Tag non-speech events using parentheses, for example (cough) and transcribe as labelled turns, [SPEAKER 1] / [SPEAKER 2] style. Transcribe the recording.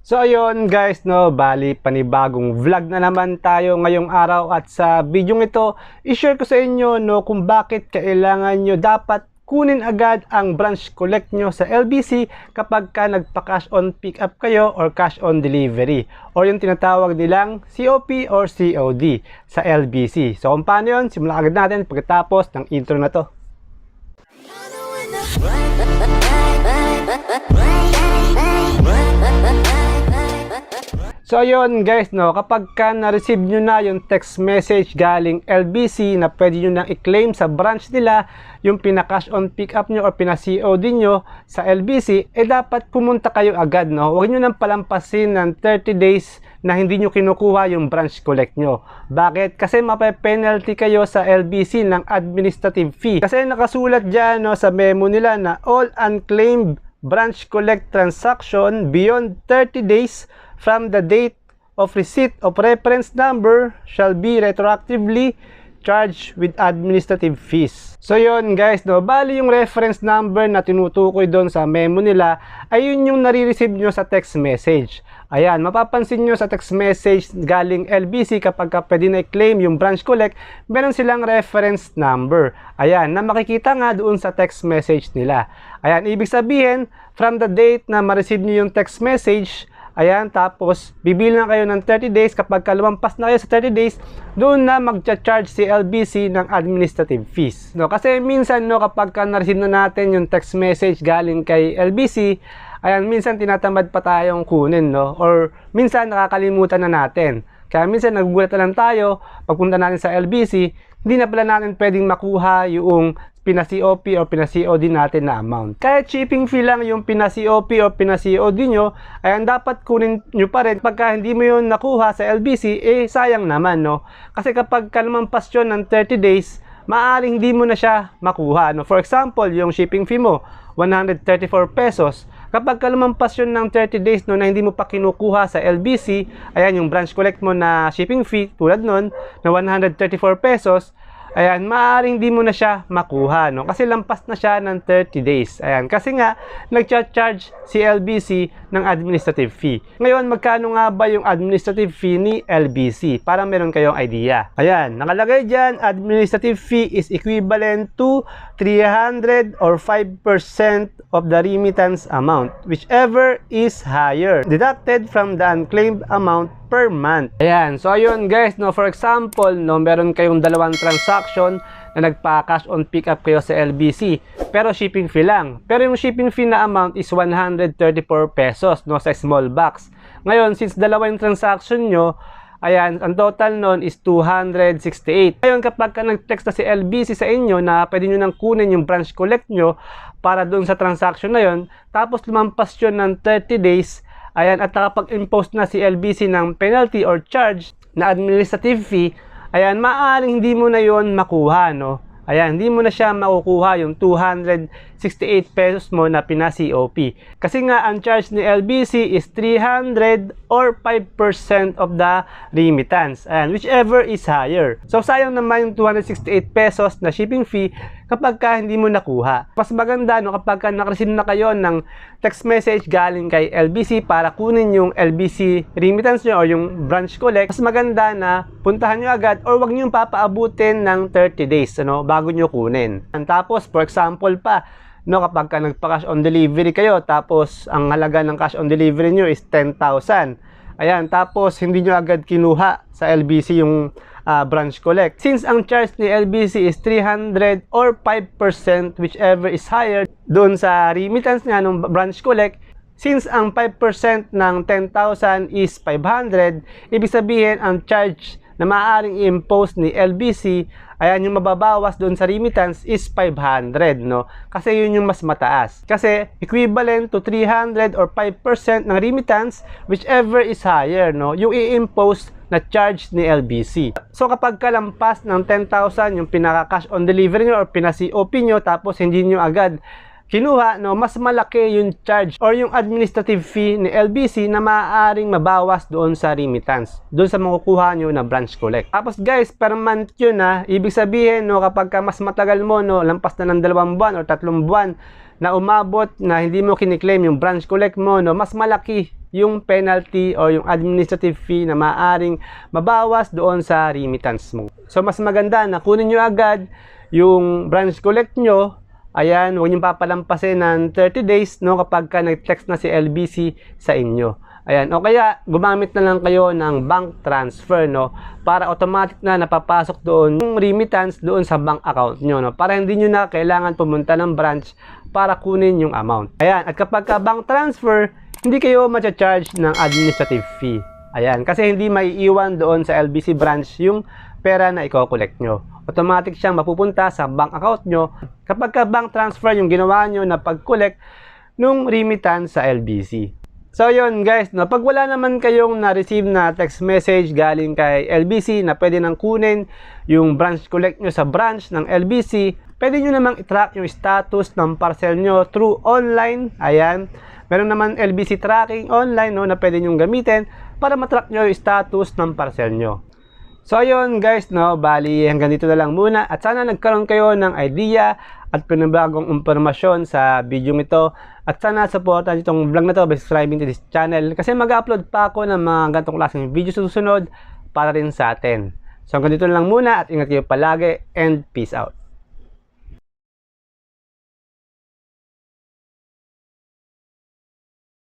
[SPEAKER 1] So ayun guys no, bali panibagong vlog na naman tayo ngayong araw at sa video ito, i-share ko sa inyo no kung bakit kailangan nyo dapat kunin agad ang branch collect nyo sa LBC kapag ka nagpa-cash on pickup kayo or cash on delivery or yung tinatawag nilang COP or COD sa LBC. So kung paano yun, simulan agad natin pagkatapos ng intro na to. (laughs) So ayun guys no, kapag ka na-receive nyo na yung text message galing LBC na pwede nyo nang i-claim sa branch nila yung pina-cash on pick up nyo or pina-COD nyo sa LBC, eh dapat pumunta kayo agad no. Huwag nyo nang palampasin ng 30 days na hindi nyo kinukuha yung branch collect nyo. Bakit? Kasi mape-penalty kayo sa LBC ng administrative fee. Kasi nakasulat dyan no, sa memo nila na all unclaimed branch collect transaction beyond 30 days from the date of receipt of reference number shall be retroactively charged with administrative fees. So yun guys, no, bali yung reference number na tinutukoy doon sa memo nila ay yun yung nare-receive nyo sa text message. Ayan, mapapansin nyo sa text message galing LBC kapag ka pwede na i-claim yung branch collect, meron silang reference number. Ayan, na makikita nga doon sa text message nila. Ayan, ibig sabihin, from the date na ma-receive nyo yung text message, Ayan, tapos bibili na kayo ng 30 days. Kapag kalumampas na kayo sa 30 days, doon na mag-charge si LBC ng administrative fees. No, kasi minsan no, kapag ka na-receive na natin yung text message galing kay LBC, ayan, minsan tinatamad pa tayong kunin, no? Or minsan nakakalimutan na natin. Kaya minsan nagugulat na lang tayo, pagpunta natin sa LBC, hindi na pala natin pwedeng makuha yung pina-COP o pina-COD natin na amount. Kahit shipping fee lang yung pina-COP o pina-COD nyo, ay dapat kunin nyo pa rin pagka hindi mo yun nakuha sa LBC, eh sayang naman, no? Kasi kapag kalumampas yun ng 30 days, maaaring hindi mo na siya makuha. No? For example, yung shipping fee mo, 134 pesos. Kapag kalumampas yun ng 30 days no, na hindi mo pa kinukuha sa LBC, ayan yung branch collect mo na shipping fee, tulad nun, na 134 pesos, Ayan, maaaring di mo na siya makuha, no? Kasi lampas na siya ng 30 days. Ayan, kasi nga, nag-charge si LBC ng administrative fee. Ngayon, magkano nga ba yung administrative fee ni LBC? Para meron kayong idea. Ayan, nakalagay dyan, administrative fee is equivalent to 300 or 5% of the remittance amount, whichever is higher, deducted from the unclaimed amount per month. Ayan, so ayun guys, no, for example, no, meron kayong dalawang transaction na nagpa-cash on pickup kayo sa LBC, pero shipping fee lang. Pero yung shipping fee na amount is 134 pesos, no, sa small box. Ngayon, since dalawa yung transaction nyo, Ayan, ang total nun is 268. Ngayon, kapag ka nag-text na si LBC sa inyo na pwede nyo nang kunin yung branch collect nyo para doon sa transaction na yon, tapos lumampas yun ng 30 days, Ayan, at nakapag-impose na si LBC ng penalty or charge na administrative fee, ayan, maaaring hindi mo na yon makuha, no? Ayan, hindi mo na siya makukuha yung 268 pesos mo na pina-COP. Kasi nga, ang charge ni LBC is 300 or 5% of the remittance. Ayan, whichever is higher. So, sayang naman yung 268 pesos na shipping fee kapag ka hindi mo nakuha. Mas maganda no, kapag ka nakareceive na kayo ng text message galing kay LBC para kunin yung LBC remittance nyo or yung branch collect, mas maganda na puntahan nyo agad or wag nyo papaabutin ng 30 days ano, bago nyo kunin. And tapos, for example pa, no, kapag ka nagpa-cash on delivery kayo, tapos ang halaga ng cash on delivery nyo is 10,000. Ayan, tapos hindi nyo agad kinuha sa LBC yung uh, branch collect. Since ang charge ni LBC is 300 or 5% whichever is higher doon sa remittance nga ng branch collect, since ang 5% ng 10,000 is 500, ibig sabihin ang charge na maaaring i-impose ni LBC, ayan yung mababawas doon sa remittance is 500, no? Kasi yun yung mas mataas. Kasi equivalent to 300 or 5% ng remittance, whichever is higher, no? Yung i-impose na charge ni LBC. So kapag kalampas ng 10,000 yung pinaka-cash on delivery nyo or pina-COP nyo tapos hindi nyo agad kinuha, no, mas malaki yung charge or yung administrative fee ni LBC na maaaring mabawas doon sa remittance, doon sa makukuha nyo na branch collect. Tapos guys, per month yun na, ibig sabihin, no, kapag ka mas matagal mo, no, lampas na ng dalawang buwan or tatlong buwan, na umabot na hindi mo kiniklaim yung branch collect mo, no, mas malaki yung penalty o yung administrative fee na maaring mabawas doon sa remittance mo. So, mas maganda na kunin nyo agad yung branch collect nyo. Ayan, huwag nyo papalampasin ng 30 days no, kapag ka nag-text na si LBC sa inyo. Ayan, o kaya gumamit na lang kayo ng bank transfer no para automatic na napapasok doon yung remittance doon sa bank account nyo no para hindi nyo na kailangan pumunta ng branch para kunin yung amount. Ayan, at kapag ka bank transfer, hindi kayo ma-charge ng administrative fee. Ayan, kasi hindi maiiwan doon sa LBC branch yung pera na i-collect nyo. Automatic siyang mapupunta sa bank account nyo kapag ka bank transfer yung ginawa nyo na pag-collect nung remittance sa LBC. So yun guys, no, pag wala naman kayong na-receive na text message galing kay LBC na pwede nang kunin yung branch collect nyo sa branch ng LBC, pwede nyo namang i-track yung status ng parcel nyo through online. Ayan, meron naman LBC tracking online no, na pwede nyo gamitin para matrack nyo yung status ng parcel nyo. So ayun guys, no, bali hanggang dito na lang muna at sana nagkaroon kayo ng idea at pinabagong impormasyon sa video ito at sana supportan itong vlog na to by subscribing to this channel kasi mag-upload pa ako ng mga ganitong klaseng video sa susunod para rin sa atin. So hanggang dito na lang muna at ingat kayo palagi and peace out.